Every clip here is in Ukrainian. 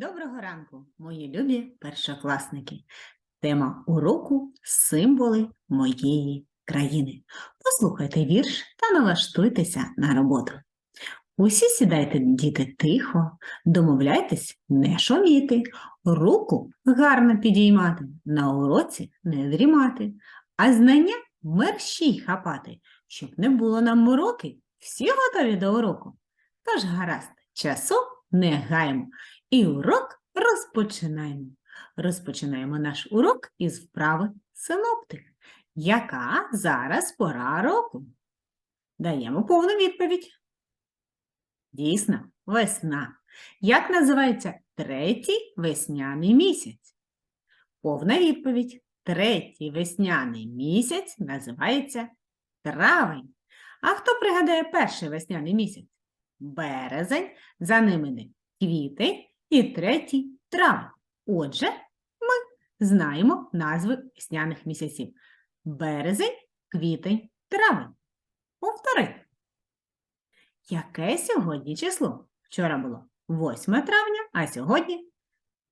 Доброго ранку, мої любі першокласники. Тема уроку символи моєї країни. Послухайте вірш та налаштуйтеся на роботу. Усі сідайте, діти, тихо, домовляйтесь не шуміти, руку гарно підіймати, на уроці не дрімати, а знання мерщій хапати, щоб не було нам мороки, всі готові до уроку. Тож гаразд, часу не гаємо. І урок розпочинаємо. Розпочинаємо наш урок із вправи синоптик. Яка зараз пора року? Даємо повну відповідь. Дійсно, весна. Як називається третій весняний місяць? Повна відповідь. Третій весняний місяць називається травень. А хто пригадає перший весняний місяць? Березень, за ним іде квітень і третій травень. Отже, ми знаємо назви весняних місяців. Березень, квітень, травень. Повтори. Яке сьогодні число? Вчора було 8 травня, а сьогодні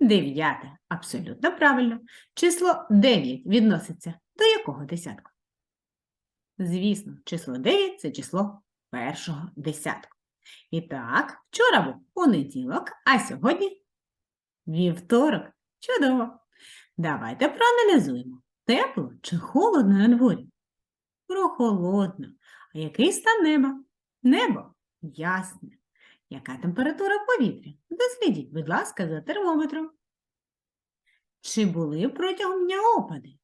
9. Абсолютно правильно. Число 9 відноситься до якого десятку? Звісно, число 9 – це число першого десятку. І так, вчора був понеділок, а сьогодні вівторок. Чудово! Давайте проаналізуємо, тепло чи холодно на дворі? Прохолодно. А який стан неба? Небо ясне. Яка температура повітря? Дослідіть, будь ласка, за термометром. Чи були протягом дня опади?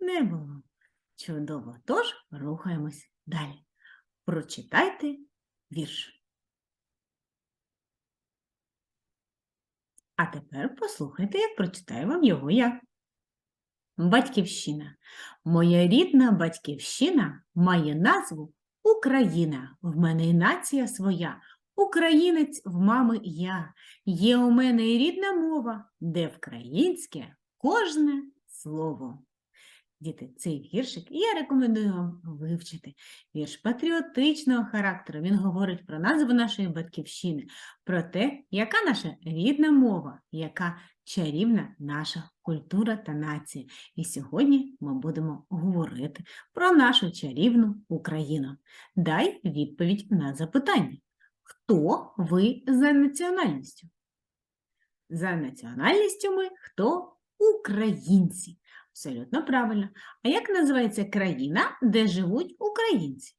Не було. Чудово. Тож рухаємось далі. Прочитайте вірш. А тепер послухайте, як прочитаю вам його я. Батьківщина. Моя рідна батьківщина має назву Україна. В мене і нація своя. Українець в мами я. Є у мене і рідна мова, де вкраїнське кожне слово. Діти, цей віршик я рекомендую вам вивчити. Вірш патріотичного характеру. Він говорить про назву нашої батьківщини, про те, яка наша рідна мова, яка чарівна наша культура та нація. І сьогодні ми будемо говорити про нашу чарівну Україну. Дай відповідь на запитання. Хто ви за національністю? За національністю ми хто українці. Абсолютно правильно. А як називається країна, де живуть українці?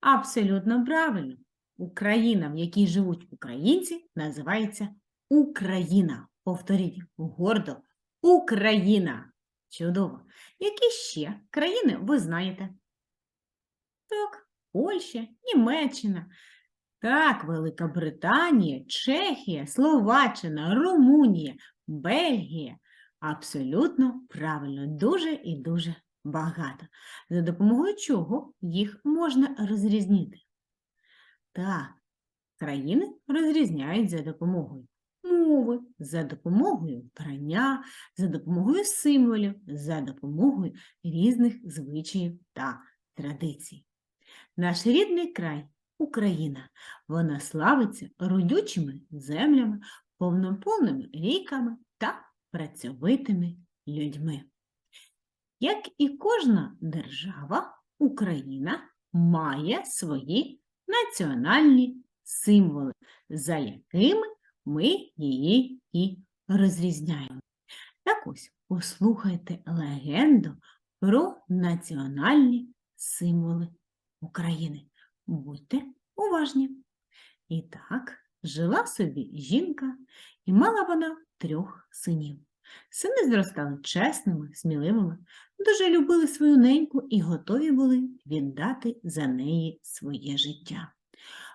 Абсолютно правильно. Україна, в якій живуть українці, називається Україна. Повторіть гордо. Україна. Чудово. Які ще країни ви знаєте? Так, Польща, Німеччина. Так, Велика Британія, Чехія, Словаччина, Румунія, Бельгія. Абсолютно правильно, дуже і дуже багато. За допомогою чого їх можна розрізнити? Так, країни розрізняють за допомогою мови, за допомогою прання, за допомогою символів, за допомогою різних звичаїв та традицій. Наш рідний край Україна, вона славиться родючими землями, повноповними ріками та працьовитими людьми. Як і кожна держава, Україна має свої національні символи, за якими ми її і розрізняємо. Так ось послухайте легенду про національні символи України. Будьте уважні. І так, жила собі жінка, і мала вона трьох синів. Сини зростали чесними, сміливими, дуже любили свою неньку і готові були віддати за неї своє життя.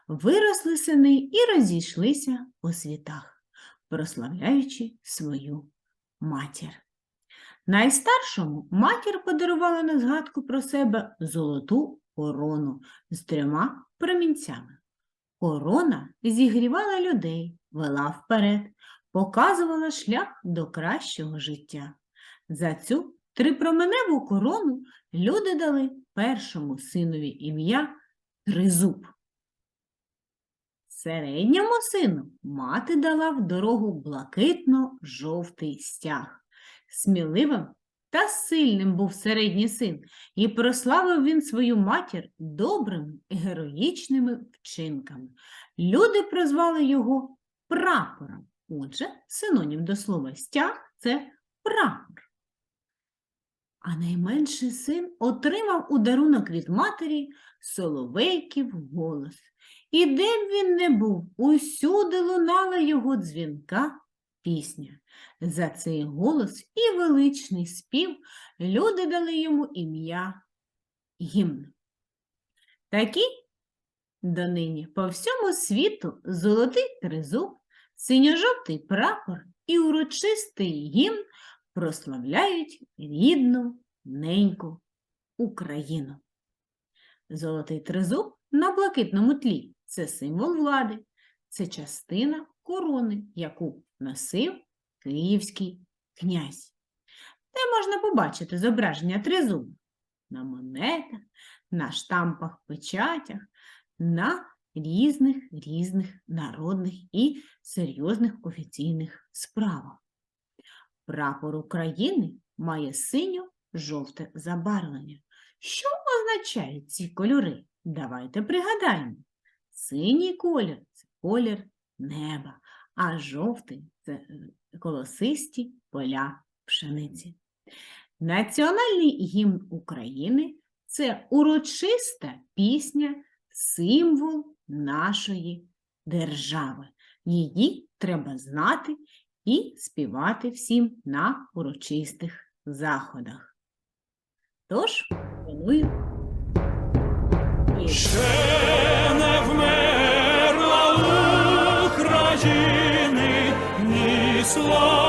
Виросли сини і розійшлися по світах, прославляючи свою матір. Найстаршому матір подарувала на згадку про себе золоту корону з трьома промінцями. Корона зігрівала людей, вела вперед, показувала шлях до кращого життя. За цю трипроменеву корону люди дали першому синові ім'я Тризуб. Середньому сину мати дала в дорогу блакитно-жовтий стяг. Сміливим та сильним був середній син, і прославив він свою матір добрими і героїчними вчинками. Люди прозвали його прапором. Отже, синонім до слова стяг це прапор. А найменший син отримав у дарунок від матері соловейків голос. І де б він не був, усюди лунала його дзвінка пісня. За цей голос і величний спів люди дали йому ім'я гімн. Такі донині по всьому світу золотий тризуб, синьо-жовтий прапор і урочистий гімн прославляють рідну неньку Україну. Золотий тризуб на блакитному тлі це символ влади, це частина корони, яку носив київський князь. Де можна побачити зображення тризубу? На монетах, на штампах, печатях, на різних різних народних і серйозних офіційних справах. Прапор України має синьо-жовте забарвлення. Що означають ці кольори? Давайте пригадаємо. Синій колір це колір неба, а жовтий це е, колосисті поля пшениці. Національний гімн України це урочиста пісня, символ нашої держави. Її треба знати і співати всім на урочистих заходах. Тож, пропоную. Ще не вмерла України ні слава,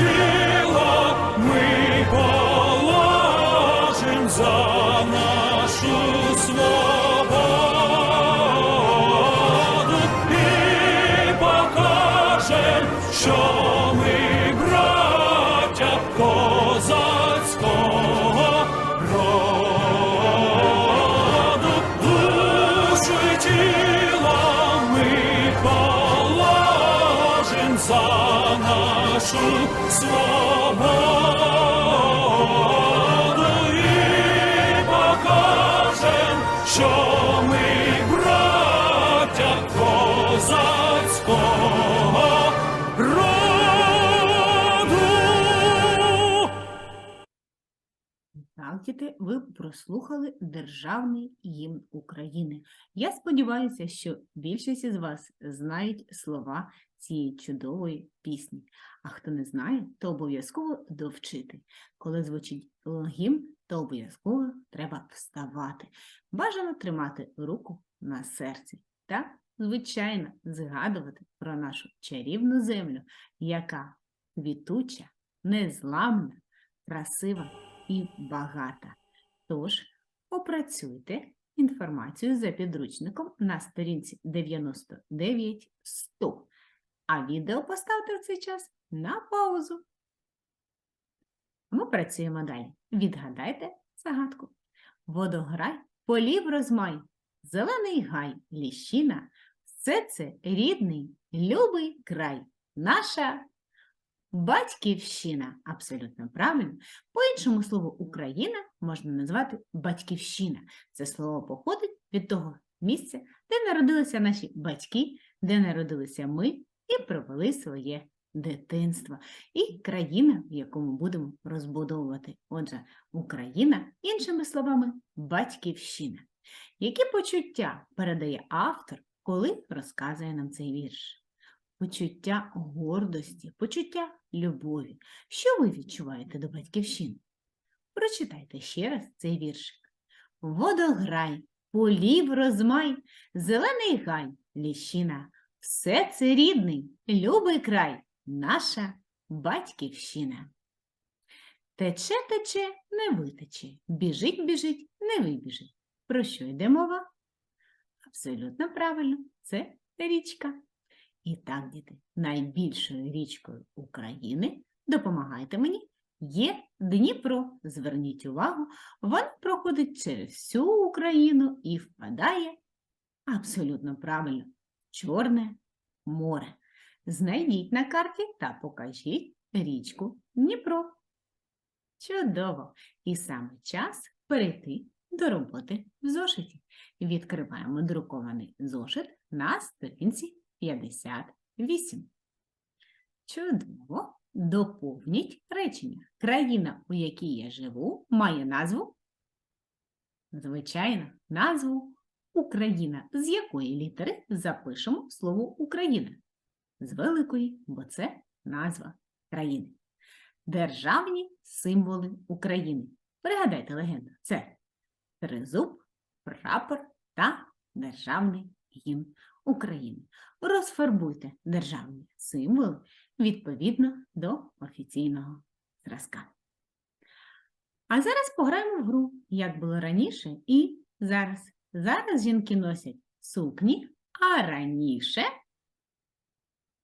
Jesus. Нашу свободу і покажем, що ми браття козацького роду. Так, ви прослухали Державний гімн України. Я сподіваюся, що більшість із вас знають слова цієї чудової пісні. А хто не знає, то обов'язково довчити. Коли звучить гімн, то обов'язково треба вставати. Бажано тримати руку на серці та, звичайно, згадувати про нашу чарівну землю, яка квітуча, незламна, красива і багата. Тож опрацюйте інформацію за підручником на сторінці 99-100, а відео поставте в цей час на паузу. Ми працюємо далі. Відгадайте загадку. Водограй, полів розмай, зелений гай, ліщина – все це рідний, любий край, наша Батьківщина, абсолютно правильно. По-іншому слово Україна можна назвати батьківщина. Це слово походить від того місця, де народилися наші батьки, де народилися ми і провели своє дитинство. І країна, в якому будемо розбудовувати. Отже, Україна, іншими словами, батьківщина. Які почуття передає автор, коли розказує нам цей вірш? почуття гордості, почуття любові. Що ви відчуваєте до батьківщини? Прочитайте ще раз цей віршик. Водограй, полів розмай, зелений гай, ліщина. Все це рідний, любий край, наша батьківщина. Тече, тече, не витече, біжить, біжить, не вибіжить. Про що йде мова? Абсолютно правильно, це річка. І так, діти, найбільшою річкою України, допомагайте мені, є Дніпро. Зверніть увагу, вона проходить через всю Україну і впадає абсолютно правильно Чорне море. Знайдіть на карті та покажіть річку Дніпро. Чудово! І саме час перейти до роботи в зошиті. Відкриваємо друкований зошит на сторінці 58. Чудово! Доповніть речення. Країна, у якій я живу, має назву? Звичайно, назву Україна. З якої літери запишемо слово Україна? З великої, бо це назва країни. Державні символи України. Пригадайте легенду. Це тризуб, прапор та державний гімн України. Розфарбуйте державні символи відповідно до офіційного зразка. А зараз пограємо в гру, як було раніше і зараз. Зараз жінки носять сукні, а раніше.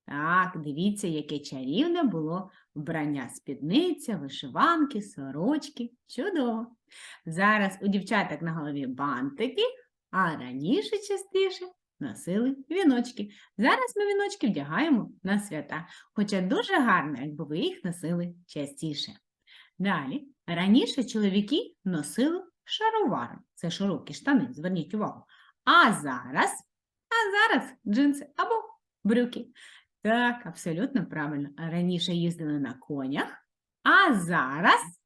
Так, дивіться, яке чарівне було вбрання спідниця, вишиванки, сорочки. Чудово! Зараз у дівчаток на голові бантики, а раніше частіше носили віночки. Зараз ми віночки вдягаємо на свята, хоча дуже гарно, якби ви їх носили частіше. Далі, раніше чоловіки носили шаровари, це широкі штани, зверніть увагу. А зараз, а зараз джинси або брюки. Так, абсолютно правильно. Раніше їздили на конях, а зараз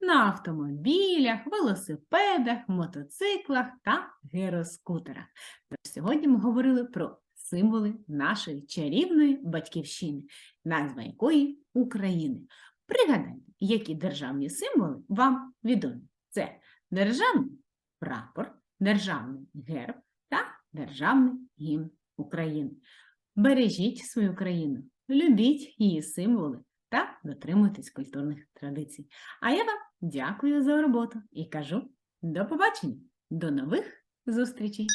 на автомобілях, велосипедах, мотоциклах та гіроскутерах. Тож сьогодні ми говорили про символи нашої чарівної батьківщини, назва якої України. Пригадайте, які державні символи вам відомі. Це державний прапор, державний герб та державний гімн України. Бережіть свою країну, любіть її символи та дотримуйтесь культурних традицій. А я вам дякую за роботу і кажу до побачення, до нових зустрічей!